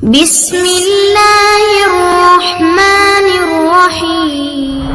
بسم الله الرحمن الرحيم.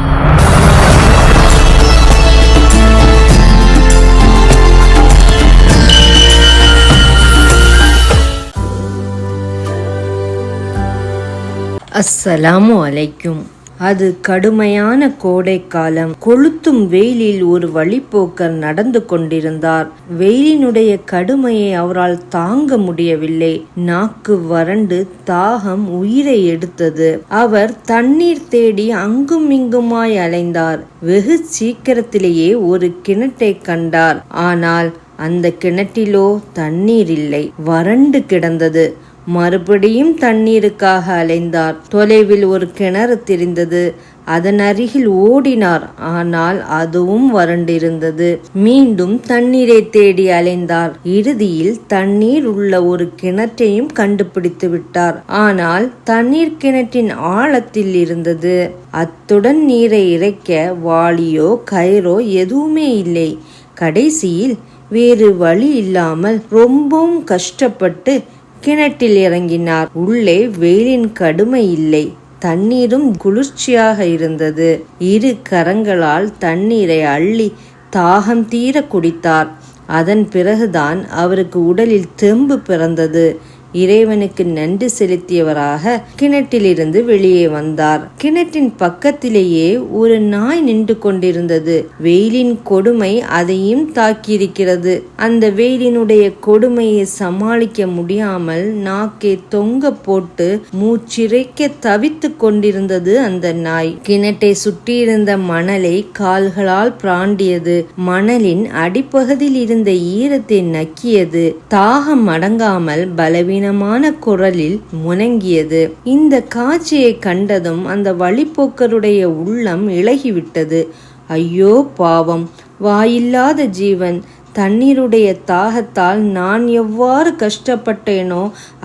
السلام عليكم. அது கடுமையான கோடைக்காலம். கொளுத்தும் வெயிலில் ஒரு வழிப்போக்கர் நடந்து கொண்டிருந்தார். வெயிலினுடைய கடுமையை அவரால் தாங்க முடியவில்லை. நாக்கு வறண்டு தாகம் உயிரை எடுத்தது. அவர் தண்ணீர் தேடி அங்கும் இங்குமாய் அலைந்தார். வெகு சீக்கிரத்திலேயே ஒரு கிணற்றை கண்டார். ஆனால் அந்த கிணற்றிலோ தண்ணீர் இல்லை. வறண்டு கிடந்தது. மறுபடியும் தண்ணீருக்காக அலைந்தார். தொலைவில் ஒரு கிணறு தெரிந்தது. அதன் அருகில் ஓடினார். ஆனால் அதுவும் வறண்டிருந்தது. மீண்டும் தண்ணீரை தேடி அலைந்தார். இறுதியில் தண்ணீர் உள்ள ஒரு கிணற்றையும் கண்டுபிடித்து விட்டார். ஆனால் தண்ணீர் கிணற்றின் ஆழத்தில் இருந்தது. அத்துடன் நீரை இறைக்க வாளியோ கயிறோ எதுவுமே இல்லை. கடைசியில் வேறு வழி இல்லாமல் ரொம்பவும் கஷ்டப்பட்டு கிணற்றில் இறங்கினார். உள்ளே வெயிலின் கடுமை இல்லை. தண்ணீரும் குளிர்ச்சியாக இருந்தது. இரு கரங்களால் தண்ணீரை அள்ளி தாகம் தீர குடித்தார். அதன் பிறகுதான் அவருக்கு உடலில் தெம்பு பிறந்தது. இறைவனுக்கு நன்றி செலுத்தியவராக கிணற்றிலிருந்து வெளியே வந்தார். கிணற்றின் பக்கத்திலேயே ஒரு நாய் நின்று கொண்டிருந்தது. வெயிலின் கொடுமை அதையும் தாக்கியிருக்கிறது. அந்த வெயிலினுடைய கொடுமையை சமாளிக்க முடியாமல் நாக்கை தொங்க போட்டு மூச்சிறைக்க தவித்து கொண்டிருந்தது அந்த நாய். கிணற்றை சுற்றியிருந்த மணலை கால்களால் பிராண்டியது. மணலின் அடிப்பகுதியில் இருந்த ஈரத்தை நக்கியது. தாகம் அடங்காமல் பலவீன கடினமான குரலில் முனங்கியது. இந்த காட்சியை கண்டதும் அந்த வழிப்போக்கருடைய உள்ளம் இழகிவிட்டது. ஐயோ பாவம். வாயில்லாத ஜீவன். தண்ணீருடைய தாகத்தால் நான் எவ்வாறு கஷ்டப்பட்டேனோ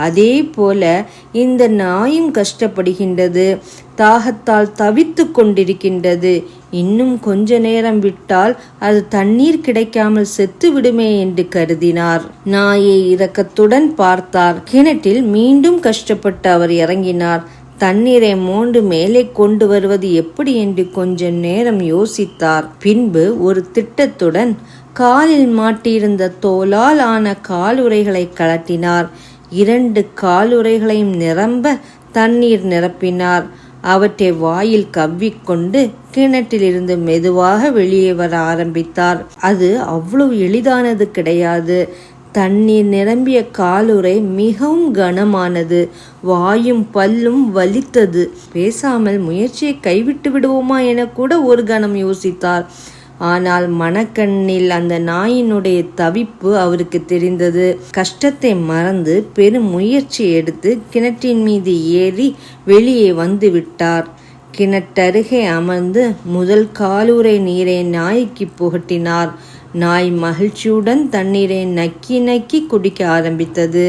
அதே போல இந்த நாயும் கஷ்டப்படுகின்றது. தாகத்தால் தவித்து கொண்டிருக்கின்றது. இன்னும் கொஞ்ச நேரம் விட்டால் அது தண்ணீர் கிடைக்காமல் செத்து விடுமே என்று கருதினார். நாயை இரக்கத்துடன் பார்த்தார். கிணற்றில் மீண்டும் கஷ்டப்பட்டு அவர் இறங்கினார். தண்ணீரை மோண்டு மேலே கொண்டு வருவது எப்படி என்று கொஞ்ச நேரம் யோசித்தார். பின்பு ஒரு திட்டத்துடன் காலில் மாட்டியிருந்த தோலால் ஆன காலுறைகளை கலட்டினார் இரண்டு காலுறைகளையும் நிரம்ப தண்ணீர் நிரப்பினார். அவற்றை வாயில் கவ்விக்கொண்டு கிணற்றிலிருந்து மெதுவாக வெளியே வர ஆரம்பித்தார். அது அவ்வளவு எளிதானது கிடையாது. தண்ணீர் நிரம்பிய காலுறை மிகவும் கனமானது. வாயும் பல்லும் வலித்தது. பேசாமல் முயற்சியை கைவிட்டு விடுவோமா என கூட ஒரு கணம் யோசித்தார். ஆனால் மணக்கண்ணில் அந்த நாயினுடைய தவிப்பு அவருக்கு தெரிந்தது. கஷ்டத்தை மறந்து பெரும் முயற்சி எடுத்து கிணற்றின் மீது ஏறி வெளியே வந்து விட்டார். கிணற்றருகே அமர்ந்து முதல் காலுரை நீரை நாய்க்கு புகட்டினார். நாய் மகிழ்ச்சியுடன் தண்ணீரை நக்கி நக்கி குடிக்க ஆரம்பித்தது.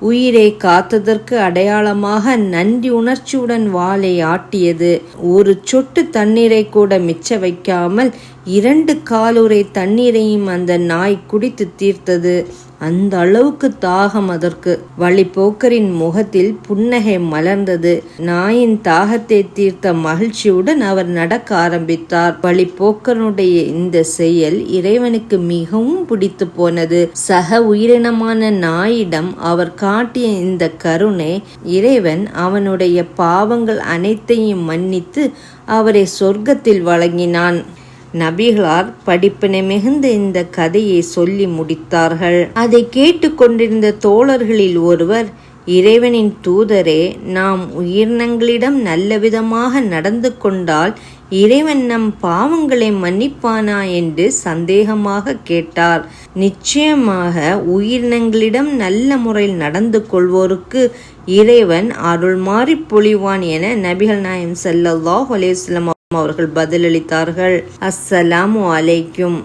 உயிரை காத்ததற்கு அடையாளமாக நன்றி உணர்ச்சியுடன் வாளை ஆட்டியது. ஒரு சொட்டு தண்ணீரை கூட மிச்ச வைக்காமல் இரண்டு காலுரை தண்ணீரையும் அந்த நாய் குடித்து தீர்த்தது. அந்த அளவுக்கு தாகம் அதற்கு. வழிப்போக்கரின் முகத்தில் புன்னகை மலர்ந்தது. நாயின் தாகத்தை தீர்த்த மகிழ்ச்சியுடன் அவர் நடக்க ஆரம்பித்தார். வழிப்போக்கனுடைய இந்த செயல் இறைவனுக்கு மிகவும் பிடித்து போனது. சக உயிரினமான நாயிடம் அவர் காட்டிய இந்த கருணை இறைவன் அவனுடைய பாவங்கள் அனைத்தையும் மன்னித்து அவரை சொர்க்கத்தில் வழங்கினான். நபிகளார் படிப்பினை மிகுந்த இந்த கதையை சொல்லி முடித்தார்கள். அதை கேட்டுக்கொண்டிருந்த தோழர்களில் ஒருவர் இறைவனின் தூதரே நாம் உயிரினங்களிடம் நல்லவிதமாக நடந்து கொண்டால் இறைவன் நம் பாவங்களை மன்னிப்பானா? என்று சந்தேகமாக கேட்டார். நிச்சயமாக உயிரினங்களிடம் நல்ல முறையில் நடந்து கொள்வோருக்கு இறைவன் அருள் மாறி பொழிவான் என நபிகள் நாயம் செல்லல்லாஹ் அலேஸ்லம் அவர்கள் பதிலளித்தார்கள். அஸ்ஸலாமு அலைக்கும்.